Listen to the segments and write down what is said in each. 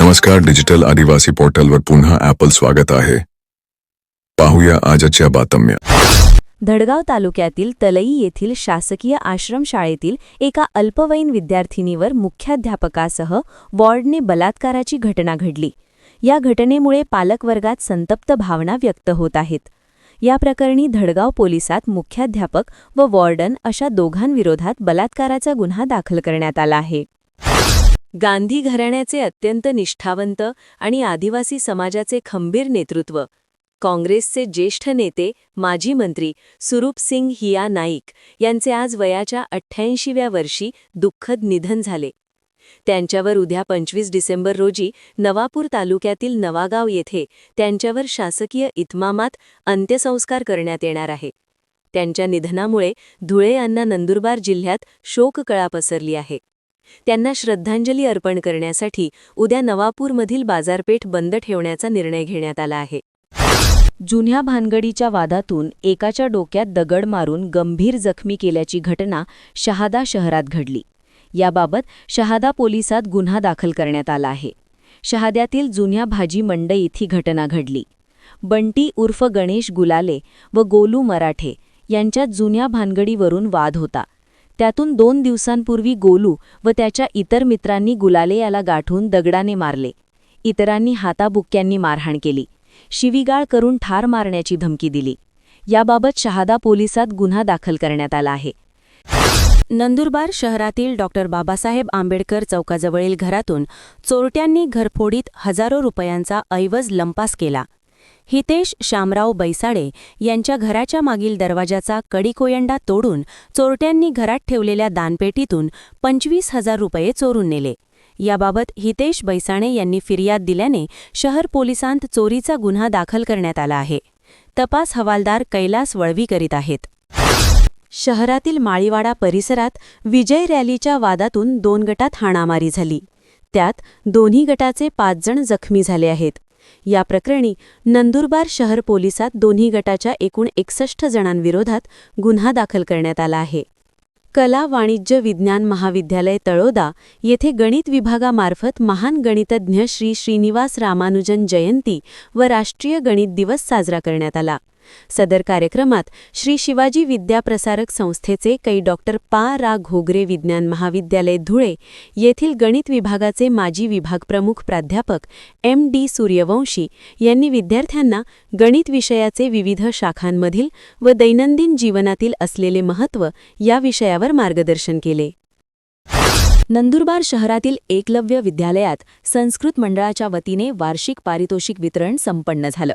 नमस्कार डिजिटल आदिवासी पोर्टलवर पुन्हा ॲपल स्वागत आहे. पाहूया आजच्या बातम्या. धडगाव तालुक्यातील तलई येथील शासकीय आश्रमशाळेतील एका अल्पवयीन विद्यार्थिनीवर मुख्याध्यापकासह वॉर्डने बलात्काराची घटना घडली. या घटनेमुळे पालकवर्गात संतप्त भावना व्यक्त होत आहेत. या प्रकरणी धडगाव पोलिसात मुख्याध्यापक व वॉर्डन अशा दोघांविरोधात बलात्काराचा गुन्हा दाखल करण्यात आला आहे. गांधी घराण्याचे अत्यंत निष्ठावंत आणि आदिवासी समाजाचे खंबीर नेतृत्व काँग्रेसचे ज्येष्ठ नेते माजी मंत्री सुरूप सिंग हिया नाईक यांचे आज वयाच्या अठ्ठ्याऐंशीव्या वर्षी दुःखद निधन झाले. त्यांच्यावर उद्या पंचवीस डिसेंबर रोजी नवापूर तालुक्यातील नवागाव येथे त्यांच्यावर शासकीय इतमामात अंत्यसंस्कार करण्यात येणार आहे. त्यांच्या निधनामुळे धुळे यांना नंदुरबार जिल्ह्यात शोककळा पसरली आहे. त्यांना श्रद्धांजली अर्पण करण्यासाठी उद्या नवापूरमधील बाजारपेठ बंद ठेवण्याचा निर्णय घेण्यात आला आहे. जुन्या भानगडीच्या वादातून एकाच्या डोक्यात दगड मारून गंभीर जखमी केल्याची घटना शहादा शहरात घडली. याबाबत शहादा पोलिसात गुन्हा दाखल करण्यात आला आहे. शहाद्यातील जुन्या भाजी मंडई इथी घटना घडली. बंटी उर्फ गणेश गुलाले व गोलू मराठे यांच्यात जुन्या भानगडीवरून वाद होता. त्यातून दोन दिवसांपूर्वी गोलू व त्याच्या इतर मित्रांनी गुलाले याला गाठून दगडाने मारले. इतरांनी हाताबुक्क्यांनी मारहाण केली. शिवीगाळ करून ठार मारण्याची धमकी दिली. याबाबत शहादा पोलिसात गुन्हा दाखल करण्यात आला आहे. नंदुरबार शहरातील डॉक्टर बाबासाहेब आंबेडकर चौकाजवळील घरातून चोरट्यांनी घरफोडीत हजारो रुपयांचा ऐवज लंपास केला. हितेश शामराव बैसाडे यांच्या घराच्या मागील दरवाजाचा कडीकोयंडा तोडून चोरट्यांनी घरात ठेवलेल्या दानपेटीतून पंचवीस हजार रुपये चोरून नेले. याबाबत हितेश बैसाणे यांनी फिर्याद दिल्याने शहर पोलिसांत चोरीचा गुन्हा दाखल करण्यात आला आहे. तपास हवालदार कैलास वळवी करीत आहेत. शहरातील माळीवाडा परिसरात विजय रॅलीच्या वादातून दोन गटात हाणामारी झाली. त्यात दोन्ही गटाचे पाच जण जखमी झाले आहेत. या प्रकरणी नंदुरबार शहर पोलिसात दोन्ही गटाच्या एकूण एकसष्ट जणांविरोधात गुन्हा दाखल करण्यात आला आहे. कला वाणिज्य विज्ञान महाविद्यालय तळोदा येथे गणित विभागामार्फत महान गणितज्ञ श्री श्रीनिवास रामानुजन जयंती व राष्ट्रीय गणित दिवस साजरा करण्यात आला. सदर कार्यक्रमात श्री शिवाजी विद्याप्रसारक संस्थेचे कै डॉक्टर पा. रा. घोगरे विज्ञान महाविद्यालय धुळे येथील गणित विभागाचे माजी विभागप्रमुख प्राध्यापक एम. डी. सूर्यवंशी यांनी विद्यार्थ्यांना गणित विषयाचे विविध शाखांमधील व दैनंदिन जीवनातील असलेले महत्त्व या विषयावर मार्गदर्शन केले. नंदुरबार शहरातील एकलव्य विद्यालयात संस्कृत मंडळाच्या वतीने वार्षिक पारितोषिक वितरण संपन्न झालं.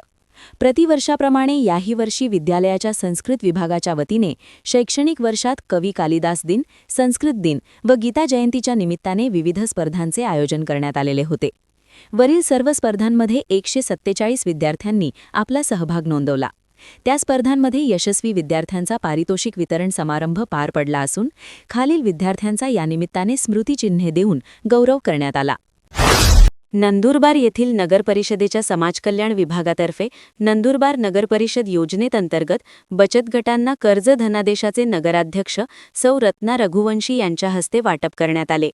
प्रतिवर्षाप्रमाणे याही वर्षी विद्यालयाच्या संस्कृत विभागाच्या वतीने शैक्षणिक वर्षात कवी कालिदास दिन संस्कृत दिन व गीता जयंतीच्या निमित्ताने विविध स्पर्धांचे आयोजन करण्यात आलेले होते. वरील सर्व स्पर्धांमध्ये एकशे सत्तेचाळीस विद्यार्थ्यांनी आपला सहभाग नोंदवला. त्या स्पर्धांमध्ये यशस्वी विद्यार्थ्यांचा पारितोषिक वितरण समारंभ पार पडला असून खालील विद्यार्थ्यांचा या निमित्ताने स्मृतिचिन्हे देऊन गौरव करण्यात आला. नंदुरबार येथील नगरपरिषदेच्या समाजकल्याण विभागातर्फे नंदुरबार नगरपरिषद योजनेतंतर्गत बचत गटांना कर्ज धनादेशाचे नगराध्यक्ष सौ रत्ना रघुवंशी यांच्या हस्ते वाटप करण्यात आले.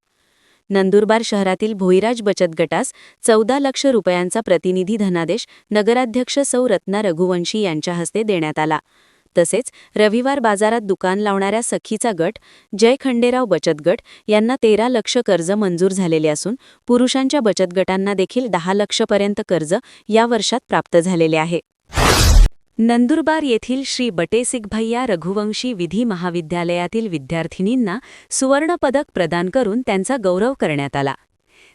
नंदुरबार शहरातील भोईराज बचत गटास चौदा लक्ष रुपयांचा प्रतिनिधी धनादेश नगराध्यक्ष सौ रत्ना रघुवंशी यांच्या हस्ते देण्यात आला. तसेच रविवार बाजारात दुकान लावणाऱ्या सखीचा गट जय खंडेराव बचत गट यांना तेरा लक्ष कर्ज मंजूर झालेले असून पुरुषांच्या बचत गटांना देखील दहा लक्षपर्यंत कर्ज या वर्षात प्राप्त झालेले आहे. नंदुरबार येथील श्री बटेसिकभैया रघुवंशी विधी महाविद्यालयातील विद्यार्थिनींना सुवर्णपदक प्रदान करून त्यांचा गौरव करण्यात आला.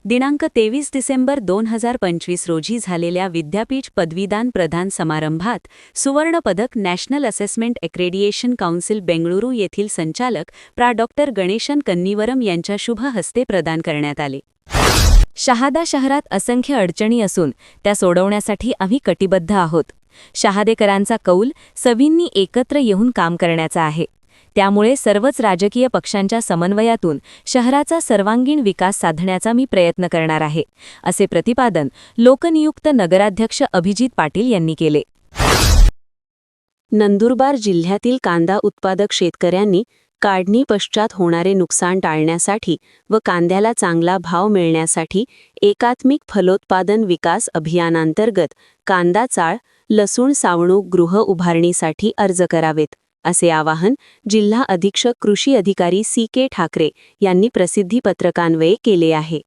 दिनांक तेवीस डिसेंबर दोन हजार पंचवीस रोजी झालेल्या विद्यापीठ पदवीदान प्रदान समारंभात सुवर्णपदक national assessment accreditation council Bengaluru येथील संचालक प्रा. डॉक्टर गणेशन कन्नीवरम यांच्या शुभ हस्ते प्रदान करण्यात आले. शहादा शहरात असंख्य अडचणी असून त्या सोडवण्यासाठी आम्ही कटिबद्ध आहोत. शहादेकरांचा कौल सवींनी एकत्र येऊन काम करण्याचा आहे. त्यामुळे सर्वच राजकीय पक्षांच्या समन्वयातून शहराचा सर्वांगीण विकास साधण्याचा मी प्रयत्न करणार आहे असे प्रतिपादन लोकनियुक्त नगराध्यक्ष अभिजित पाटील यांनी केले. नंदुरबार जिल्ह्यातील कांदा उत्पादक शेतकऱ्यांनी काढणी पश्चात होणारे नुकसान टाळण्यासाठी व कांद्याला चांगला भाव मिळण्यासाठी एकात्मिक फलोत्पादन विकास अभियानांतर्गत कांदा चाळ लसूण सावणूक गृह उभारणीसाठी अर्ज करावेत. असे आवाहन जिल्हा अधीक्षक कृषी अधिकारी सी के ठाकरे यांनी प्रसिद्धी पत्रकान्वये केले आहे.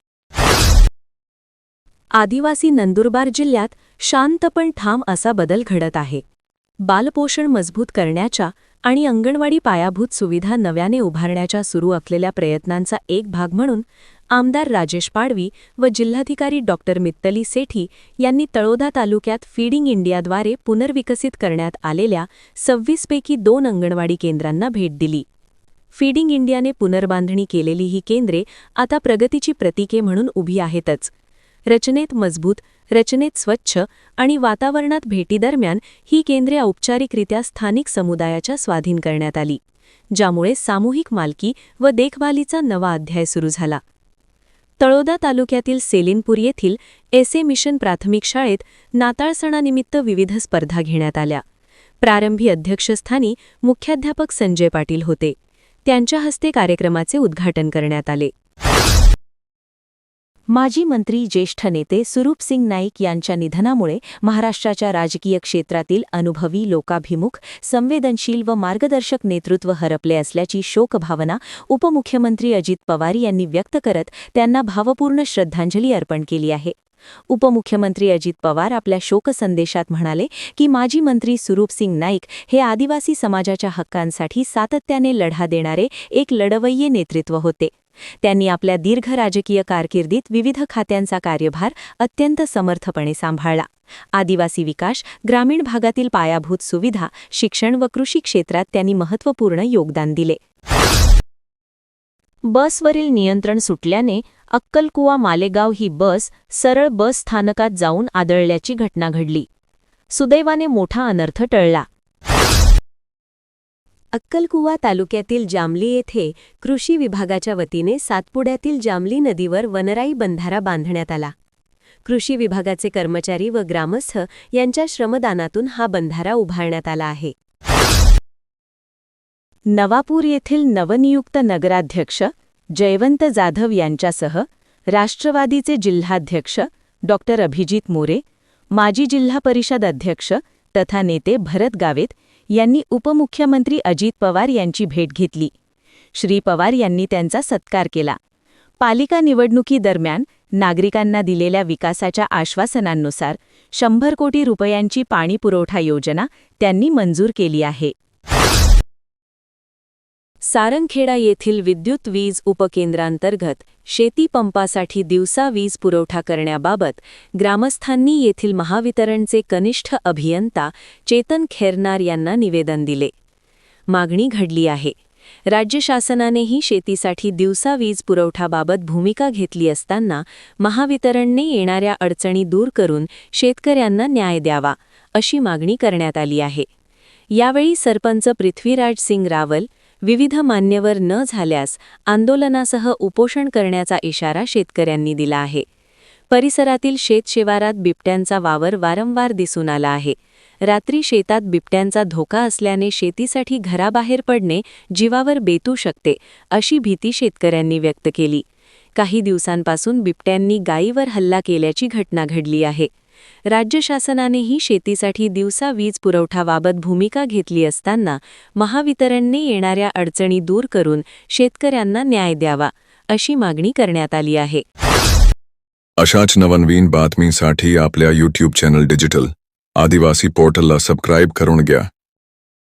आदिवासी नंदुरबार जिल्ह्यात शांत पण ठाम असा बदल घडत आहे. बालपोषण मजबूत करण्याच्या आणि अंगणवाडी पायाभूत सुविधा नव्याने उभारण्याच्या सुरू असलेल्या प्रयत्नांचा एक भाग म्हणून आमदार राजेश पाडवी व जिल्हाधिकारी डॉक्टर मित्तली सेठी यांनी तळोदा तालुक्यात फीडिंग इंडियाद्वारे पुनर्विकसित करण्यात आलेल्या सव्वीसपैकी दोन अंगणवाडी केंद्रांना भेट दिली. फीडिंग इंडियाने पुनर्बांधणी केलेली ही केंद्रे आता प्रगतीची प्रतीके म्हणून उभी आहेतच. रचनेत मजबूत रचनेत स्वच्छ आणि वातावरणात भेटीदरम्यान ही केंद्रे औपचारिकरित्या स्थानिक समुदायाच्या स्वाधीन करण्यात आली ज्यामुळे सामूहिक मालकी व देखभालीचा नवा अध्याय सुरू झाला. तळोदा तालुक्यातील सेलिनपूर येथील एसे मिशन प्राथमिक शाळेत नाताळ सणानिमित्त विविध स्पर्धा घेण्यात आल्या. प्रारंभी अध्यक्षस्थानी मुख्याध्यापक संजय पाटील होते. त्यांच्या हस्ते कार्यक्रमाचे उद्घाटन करण्यात आले. माजी मंत्री ज्येष्ठ नेते सुरूपसिंग नाईक यांच्या निधनामुळे महाराष्ट्राच्या राजकीय क्षेत्रातील अनुभवी लोकाभिमुख संवेदनशील व मार्गदर्शक नेतृत्व हरपले असल्याची शोकभावना उपमुख्यमंत्री अजित पवार यांनी व्यक्त करत त्यांना भावपूर्ण श्रद्धांजली अर्पण केली आहे. उपमुख्यमंत्री अजित पवार आपल्या शोकसंदेशात म्हणाले की माजी मंत्री सुरूप सिंग नाईक हे आदिवासी समाजाच्या हक्कांसाठी सातत्याने लढा देणारे एक लढवय्ये नेतृत्व होते. त्यांनी आपल्या दीर्घ राजकीय कारकिर्दीत विविध खात्यांचा कार्यभार अत्यंत समर्थपणे सांभाळला. आदिवासी विकास ग्रामीण भागातील पायाभूत सुविधा शिक्षण व कृषी क्षेत्रात त्यांनी महत्त्वपूर्ण योगदान दिले. बसवरील नियंत्रण सुटल्याने अक्कलकुवा मालेगाव ही बस सरळ बस स्थानकात जाऊन आदळल्याची घटना घडली. सुदैवाने मोठा अनर्थ टळला. अक्कलकुवा तालुक्यातील जामली येथे कृषी विभागाच्या वतीने सातपुड्यातील जामली नदीवर वनराई बंधारा बांधण्यात आला. कृषी विभागाचे कर्मचारी व ग्रामस्थ यांच्या श्रमदानातून हा बंधारा उभारण्यात आला आहे. नवापूर येथील नवनियुक्त नगराध्यक्ष जयवंत जाधव यांच्यासह राष्ट्रवादीचे जिल्हाध्यक्ष डॉ. अभिजित मोरे माजी जिल्हा परिषद अध्यक्ष तथा नेते भरत गावेत यांनी उपमुख्यमंत्री अजित पवार यांची भेट घेतली. श्री पवार यांनी त्यांचा सत्कार केला. पालिका निवडणुकीदरम्यान नागरिकांना दिलेल्या विकासाच्या आश्वासनांनुसार शंभर कोटी रुपयांची पाणीपुरवठा योजना त्यांनी मंजूर केली आहे. सारंगखेडा येथील विद्युत वीज उपकेंद्रांतर्गत शेती पंपासाठी दिवसा वीज पुरवठा करण्याबाबत ग्रामस्थांनी येथील महावितरणचे कनिष्ठ अभियंता चेतन खेरनार यांना निवेदन दिले. मागणी घडली आहे. राज्य शासनानेही शेतीसाठी दिवसा वीज पुरवठाबाबत भूमिका घेतली असताना महावितरणने येणाऱ्या अडचणी दूर करून शेतकऱ्यांना न्याय द्यावा अशी मागणी करण्यात आली आहे. यावेळी सरपंच पृथ्वीराज सिंग रावल विविध मान्यवर न झाल्यास आंदोलनासह उपोषण करण्याचा इशारा शेतकऱ्यांनी दिला आहे. परिसरातील शेतशिवारात बिबट्यांचा वावर वारंवार दिसून आला आहे. रात्री शेतात बिबट्यांचा धोका असल्याने शेतीसाठी घराबाहेर पडणे जीवावर बेतू शकते अशी भीती शेतकऱ्यांनी व्यक्त केली. काही दिवसांपासून बिबट्यांनी गायीवर हल्ला केल्याची घटना घडली आहे. राज्य शासनानेही शेतीसाठी दिवसा वीज पुरवठाबाबत भूमिका घेतली असताना महावितरणने येणाऱ्या अडचणी दूर करून शेतकऱ्यांना न्याय द्यावा अशी मागणी करण्यात आली आहे. अशाच नवनवीन बातमीसाठी आपल्या यूट्यूब चॅनल डिजिटल आदिवासी पोर्टलला सबस्क्राईब करून घ्या.